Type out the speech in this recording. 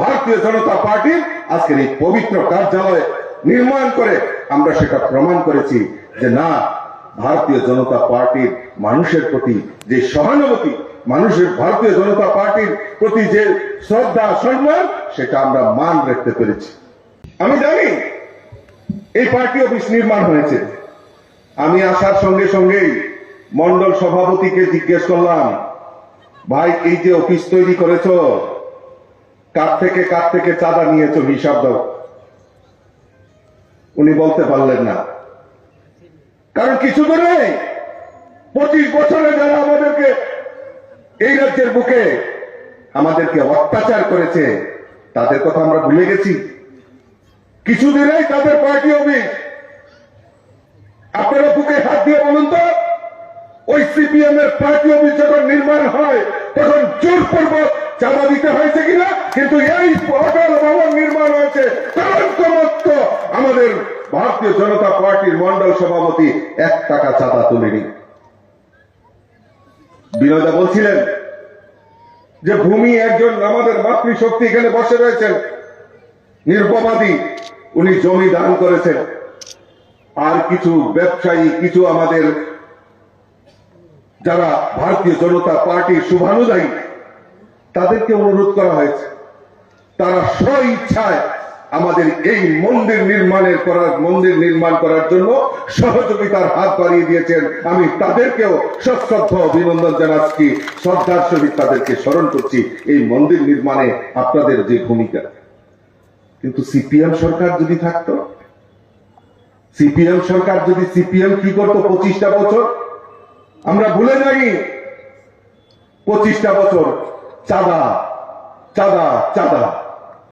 ভারতীয় জনতা পার্টির আজকের এই পবিত্র কার্যালয় নির্মাণ করে আমরা সেটা প্রমাণ করেছি যে না, ভারতীয় জনতা পার্টির মানুষের প্রতি যে সহানুভূতি, মানুষের, ভারতীয় জনতা পার্টির প্রতি যে শ্রদ্ধা, সম্মান, সেটা আমরা মান রাখতে পেরেছি। আমি জানি এই পার্টি অফিস নির্মাণ হয়েছে। আমি আসার সঙ্গে সঙ্গেই মন্ডল সভাপতিকে জিজ্ঞেস করলাম, ভাই, এই যে অফিস তৈরি করেছ কার থেকে কার থেকে চাঁদা নিয়েছো হিসাব দাও। উনি বলতে পারলেন না। কারণ কিছু তো নেই। পঁচিশ বছরে যারা আমাদেরকে এই রাজ্যের বুকে আমাদেরকে অত্যাচার করেছে, তাদের কথা আমরা ভুলে গেছি। কিছুদিনেই তাদের পার্টি অফিস? আপনারা বুকে হাত দিয়ে বলুন তো, ওই সিপিএম এর পার্টি অফিস যখন নির্মাণ হয়, তখন জোরপূর্বক চাঁদা দিতে হয়েছে কিনা? কিন্তু এই হোটেল ভবন নির্মাণ হয়েছে। তদন্তমত্ত আমাদের ভারতীয় জনতা পার্টির মন্ডল সভাপতি এক টাকা চাঁদা তুলেনি। বিনোদা বলছিলেন যে, ভূমি একজন আমাদের মাতৃশক্তি এখানে বসে রয়েছেন। নির্পবাদী উনি জমি দান করেছেন। আর কিছু ব্যবসায়ী, কিছু আমাদের যারা ভারতীয় জনতা পার্টির শুভানুযায়ী তাদেরকে অনুরোধ করা হয়েছে। তারা স্ব ইচ্ছায় আমাদের এই মন্দির নির্মাণের করার, মন্দির নির্মাণ করার জন্য সহযোগিতার হাত বাড়িয়ে দিয়েছেন। আমি তাদেরকেও সশ্রদ্ধ অভিনন্দন জানাচ্ছি। শ্রদ্ধার সহিত তাদেরকে স্মরণ করছি, এই মন্দির নির্মাণে আপনাদের যে ভূমিকা। কিন্তু সিপিএম সরকার যদি থাকতো? সিপিএম সরকার যদি সিপিএম কি করতো পঁচিশটা বছর? আমরা ভুলে যাই পঁচিশটা বছর চাঁদা চাঁদা চাঁদা